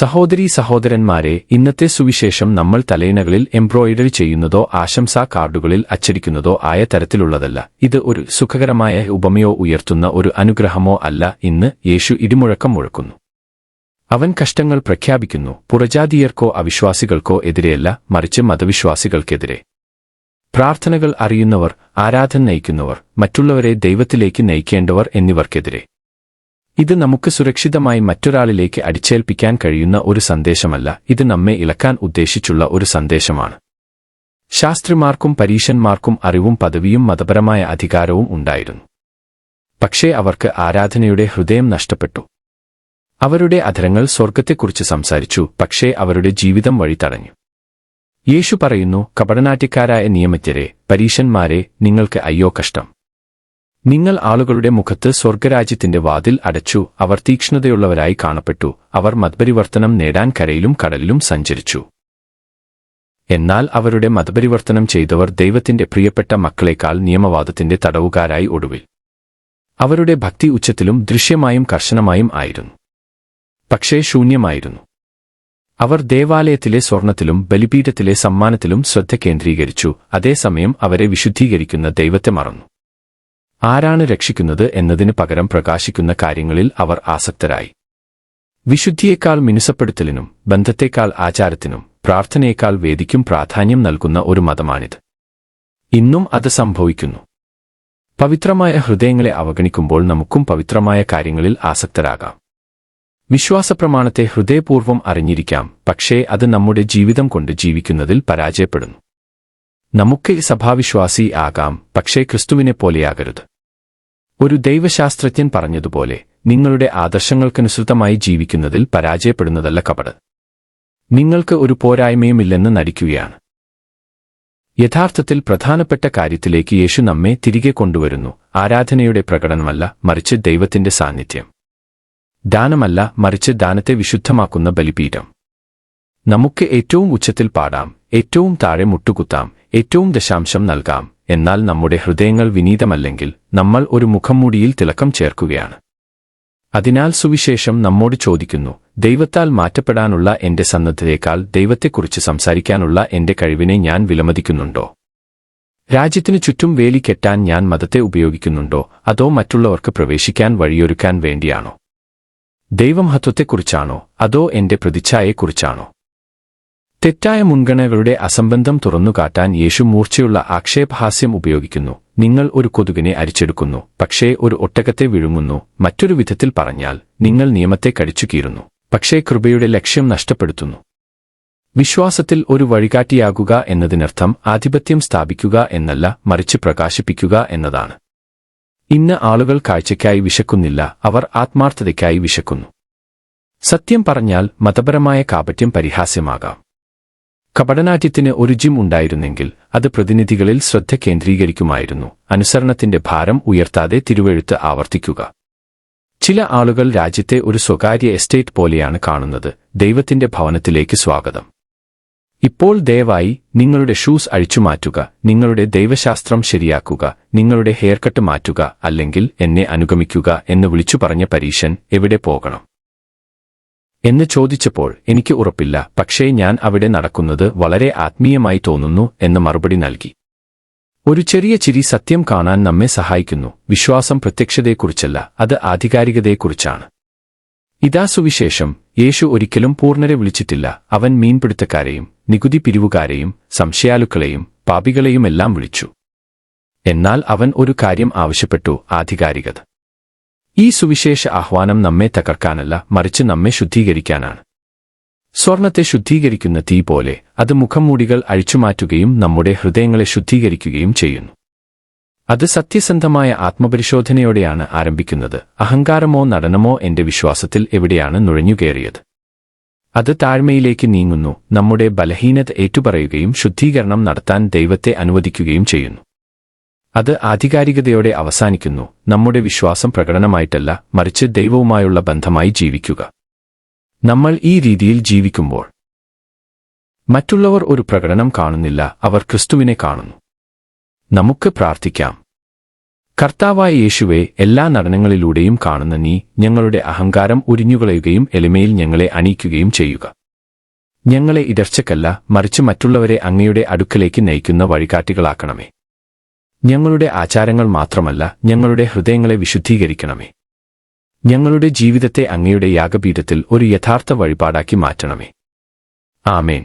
സഹോദരീ സഹോദരന്മാരെ ഇന്നത്തെ സുവിശേഷം നമ്മൾ തലയിണകളിൽ എംബ്രോയിഡറി ചെയ്യുന്നതോ ആശംസാ കാർഡുകളിൽ അച്ചടിക്കുന്നതോ ആയ തരത്തിലുള്ളതല്ല. ഇത് ഒരു സുഖകരമായ ഉപമയോ ഉയർത്തുന്ന ഒരു അനുഗ്രഹമോ അല്ല ഇന്ന് യേശു ഇടിമുഴക്കം മുഴക്കുന്നു. അവൻ കഷ്ടങ്ങൾ പ്രഖ്യാപിക്കുന്നു പുറജാതീയർക്കോ അവിശ്വാസികൾക്കോ എതിരെയല്ല മറിച്ച് മതവിശ്വാസികൾക്കെതിരെ. പ്രാർത്ഥനകൾ അറിയുന്നവർ ആരാധന നയിക്കുന്നവർ മറ്റുള്ളവരെ ദൈവത്തിലേക്ക് നയിക്കേണ്ടവർ എന്നിവർക്കെതിരെ. ഇത് നമുക്ക് സുരക്ഷിതമായി മറ്റൊരാളിലേക്ക് അടിച്ചേൽപ്പിക്കാൻ കഴിയുന്ന ഒരു സന്ദേശമല്ല. ഇത് നമ്മെ ഇളക്കാൻ ഉദ്ദേശിച്ചുള്ള ഒരു സന്ദേശമാണ്. ശാസ്ത്രിമാർക്കും പരീശന്മാർക്കും അറിവും പദവിയും മതപരമായ അധികാരവും ഉണ്ടായിരുന്നു. പക്ഷേ അവർക്ക് ആരാധനയുടെ ഹൃദയം നഷ്ടപ്പെട്ടു. അവരുടെ അധരങ്ങൾ സ്വർഗത്തെക്കുറിച്ച് സംസാരിച്ചു പക്ഷേ അവരുടെ ജീവിതം വഴി തടഞ്ഞു യേശു പറയുന്നു കപടനാട്യക്കാരായ നിയമജ്ഞരെ പരീശന്മാരെ നിങ്ങൾക്ക് അയ്യോ കഷ്ടം. നിങ്ങൾ ആളുകളുടെ മുഖത്ത് സ്വർഗരാജ്യത്തിന്റെ വാതിൽ അടച്ചു അവർ തീക്ഷ്ണതയുള്ളവരായി കാണപ്പെട്ടു അവർ മതപരിവർത്തനം നേടാൻ കരയിലും കടലിലും സഞ്ചരിച്ചു. എന്നാൽ അവരുടെ മതപരിവർത്തനം ചെയ്തവർ ദൈവത്തിന്റെ പ്രിയപ്പെട്ട മക്കളെക്കാൾ നിയമവാദത്തിന്റെ തടവുകാരായി ഒടുവിൽ. അവരുടെ ഭക്തി ഉച്ചത്തിലും ദൃശ്യമായും കർശനമായും ആയിരുന്നു. പക്ഷേ ശൂന്യമായിരുന്നു. അവർ ദേവാലയത്തിലെ സ്വർണത്തിലും ബലിപീഠത്തിലെ സമ്മാനത്തിലും ശ്രദ്ധ കേന്ദ്രീകരിച്ചു അതേസമയം അവരെ വിശുദ്ധീകരിക്കുന്ന ദൈവത്തെ മറന്നു. ആരാണ് രക്ഷിക്കുന്നത് എന്നതിന് പകരം പ്രകാശിക്കുന്ന കാര്യങ്ങളിൽ അവർ ആസക്തരായി. വിശുദ്ധിയേക്കാൾ മിനുസപ്പെടുത്തലിനും ബന്ധത്തേക്കാൾ ആചാരത്തിനും പ്രാർത്ഥനയേക്കാൾ വേദിക്കും പ്രാധാന്യം നൽകുന്ന ഒരു മതമാണിത്. ഇന്നും അത് സംഭവിക്കുന്നു. പവിത്രമായ ഹൃദയങ്ങളെ അവഗണിക്കുമ്പോൾ നമുക്കും പവിത്രമായ കാര്യങ്ങളിൽ ആസക്തരാകാം. വിശ്വാസപ്രമാണത്തെ ഹൃദയപൂർവം അറിഞ്ഞിരിക്കാം പക്ഷേ അത് നമ്മുടെ ജീവിതം കൊണ്ട് ജീവിക്കുന്നതിൽ പരാജയപ്പെടുന്നു. നമുക്ക് സഭാവിശ്വാസി ആകാം പക്ഷേ ക്രിസ്തുവിനെ പോലെയാകരുത്. ഒരു ദൈവശാസ്ത്രജ്ഞൻ പറഞ്ഞതുപോലെ നിങ്ങളുടെ ആദർശങ്ങൾക്കനുസൃതമായി ജീവിക്കുന്നതിൽ പരാജയപ്പെടുന്നതല്ല കപട്. നിങ്ങൾക്ക് ഒരു പോരായ്മയുമില്ലെന്ന് നടിക്കുകയാണ്. യഥാർത്ഥത്തിൽ പ്രധാനപ്പെട്ട കാര്യത്തിലേക്ക് യേശു നമ്മെ തിരികെ കൊണ്ടുവരുന്നു. ആരാധനയുടെ പ്രകടനമല്ല മറിച്ച് ദൈവത്തിന്റെ സാന്നിധ്യം. ദാനമല്ല മറിച്ച് ദാനത്തെ വിശുദ്ധമാക്കുന്ന ബലിപീഠം. നമുക്ക് ഏറ്റവും ഉച്ചത്തിൽ പാടാം ഏറ്റവും താഴെ മുട്ടുകുത്താം ഏറ്റവും ദശാംശം നൽകാം എന്നാൽ നമ്മുടെ ഹൃദയങ്ങൾ വിനീതമല്ലെങ്കിൽ നമ്മൾ ഒരു മുഖംമൂടിയിൽ തിളക്കം ചേർക്കുകയാണ്. അതിനാൽ സുവിശേഷം നമ്മോട് ചോദിക്കുന്നു ദൈവത്താൽ മാറ്റപ്പെടാനുള്ള എന്റെ സന്നദ്ധതയേക്കാൾ ദൈവത്തെക്കുറിച്ച് സംസാരിക്കാനുള്ള എന്റെ കഴിവിനെ ഞാൻ വിലമതിക്കുന്നുണ്ടോ? രാജ്യത്തിനു ചുറ്റും വേലി കെട്ടാൻ ഞാൻ മതത്തെ ഉപയോഗിക്കുന്നുണ്ടോ? അതോ മറ്റുള്ളവർക്ക് പ്രവേശിക്കാൻ വഴിയൊരുക്കാൻ വേണ്ടിയാണോ? ദൈവമഹത്വത്തെക്കുറിച്ചാണോ? അതോ എന്റെ പ്രതിച്ഛായെക്കുറിച്ചാണോ തെറ്റായ മുൻഗണനകളുടെ അസംബന്ധം തുറന്നുകാട്ടാൻ യേശു മൂർച്ചയുള്ള ആക്ഷേപഹാസ്യം ഉപയോഗിക്കുന്നു. നിങ്ങൾ ഒരു കൊതുകിനെ അരിച്ചെടുക്കുന്നു പക്ഷേ ഒരു ഒട്ടകത്തെ വിഴുങ്ങുന്നു. മറ്റൊരു വിധത്തിൽ പറഞ്ഞാൽ നിങ്ങൾ നിയമത്തെ കടിച്ചു കീറുന്നു പക്ഷേ കൃപയുടെ ലക്ഷ്യം നഷ്ടപ്പെടുത്തുന്നു. വിശ്വാസത്തിൽ ഒരു വഴികാട്ടിയാകുക എന്നതിനർത്ഥം ആധിപത്യം സ്ഥാപിക്കുക എന്നല്ല മറിച്ച് പ്രകാശിപ്പിക്കുക എന്നതാണ്. ഇന്ന് ആളുകൾ കാഴ്ചയ്ക്കായി വിശക്കുന്നില്ല അവർ ആത്മാർത്ഥതയ്ക്കായി വിശക്കുന്നു. സത്യം പറഞ്ഞാൽ മതപരമായ കാപട്യം പരിഹാസ്യമാകാം. കപടനാട്യത്തിന് ഒരു ജിം ഉണ്ടായിരുന്നെങ്കിൽ അത് പ്രതിനിധികളിൽ ശ്രദ്ധ കേന്ദ്രീകരിക്കുമായിരുന്നു. അനുസരണത്തിന്റെ ഭാരം ഉയർത്താതെ തിരുവെഴുത്ത് ആവർത്തിക്കുക. ചില ആളുകൾ രാജ്യത്തെ ഒരു സ്വകാര്യ എസ്റ്റേറ്റ് പോലെയാണ് കാണുന്നത്. ദൈവത്തിന്റെ ഭവനത്തിലേക്ക് സ്വാഗതം. ഇപ്പോൾ ദയവായി നിങ്ങളുടെ ഷൂസ് അഴിച്ചുമാറ്റുക നിങ്ങളുടെ ദൈവശാസ്ത്രം ശരിയാക്കുക നിങ്ങളുടെ ഹെയർ കട്ട് മാറ്റുക അല്ലെങ്കിൽ എന്നെ അനുഗമിക്കുക എന്ന് വിളിച്ചു പറഞ്ഞ പരീശൻ എവിടെ പോകണം? എന്ന് ചോദിച്ചപ്പോൾ എനിക്ക് ഉറപ്പില്ല. പക്ഷേ ഞാൻ അവിടെ നടക്കുന്നത് വളരെ ആത്മീയമായി തോന്നുന്നു എന്ന് മറുപടി നൽകി. ഒരു ചെറിയ ചിരി സത്യം കാണാൻ നമ്മെ സഹായിക്കുന്നു. വിശ്വാസം പ്രത്യക്ഷതയെക്കുറിച്ചല്ല അത് ആധികാരികതയെക്കുറിച്ചാണ്. ഇതാ സുവിശേഷം. യേശു ഒരിക്കലും പൂർണരെ വിളിച്ചിട്ടില്ല. അവൻ മീൻപിടുത്തക്കാരെയും നികുതി പിരിവുകാരെയും സംശയാലുക്കളെയും പാപികളെയുമെല്ലാം വിളിച്ചു. എന്നാൽ അവൻ ഒരു കാര്യം ആവശ്യപ്പെട്ടു ആധികാരികത. ഈ സുവിശേഷ ആഹ്വാനം നമ്മെ തകർക്കാനല്ല മറിച്ച് നമ്മെ ശുദ്ധീകരിക്കാനാണ്. സ്വർണത്തെ ശുദ്ധീകരിക്കുന്ന തീ പോലെ അത് മുഖംമൂടികൾ അഴിച്ചുമാറ്റുകയും നമ്മുടെ ഹൃദയങ്ങളെ ശുദ്ധീകരിക്കുകയും ചെയ്യുന്നു. അത് സത്യസന്ധമായ ആത്മപരിശോധനയോടെയാണ് ആരംഭിക്കുന്നത്. അഹങ്കാരമോ നടനമോ എന്റെ വിശ്വാസത്തിൽ എവിടെയാണ് നുഴഞ്ഞുകയറിയത്? അത് താഴ്മയിലേക്ക് നീങ്ങുന്നു നമ്മുടെ ബലഹീനത ഏറ്റുപറയുകയും ശുദ്ധീകരണം നടത്താൻ ദൈവത്തെ അനുവദിക്കുകയും ചെയ്യുന്നു. അത് ആധികാരികതയോടെ അവസാനിക്കുന്നു. നമ്മുടെ വിശ്വാസം പ്രകടനമായിട്ടല്ല മറിച്ച് ദൈവവുമായുള്ള ബന്ധമായി ജീവിക്കുക. നമ്മൾ ഈ രീതിയിൽ ജീവിക്കുമ്പോൾ മറ്റുള്ളവർ ഒരു പ്രകടനം കാണുന്നില്ല അവർ ക്രിസ്തുവിനെ കാണുന്നു. നമുക്ക് പ്രാർത്ഥിക്കാം. കർത്താവായ യേശുവെ എല്ലാ നടനങ്ങളിലൂടെയും കാണുന്ന നീ ഞങ്ങളുടെ അഹങ്കാരം ഉരിഞ്ഞുകളയുകയും എളിമയിൽ ഞങ്ങളെ അണിയിക്കുകയും ചെയ്യുക. ഞങ്ങളെ ഇടർച്ചക്കല്ല മറിച്ച് മറ്റുള്ളവരെ അങ്ങയുടെ അടുക്കലേക്ക് നയിക്കുന്ന വഴികാട്ടികളാക്കണമേ. ഞങ്ങളുടെ ആചാരങ്ങൾ മാത്രമല്ല ഞങ്ങളുടെ ഹൃദയങ്ങളെ വിശുദ്ധീകരിക്കണമേ. ഞങ്ങളുടെ ജീവിതത്തെ അങ്ങയുടെ യാഗപീഠത്തിൽ ഒരു യഥാർത്ഥ വഴിപാടാക്കി മാറ്റണമേ. ആമേൻ.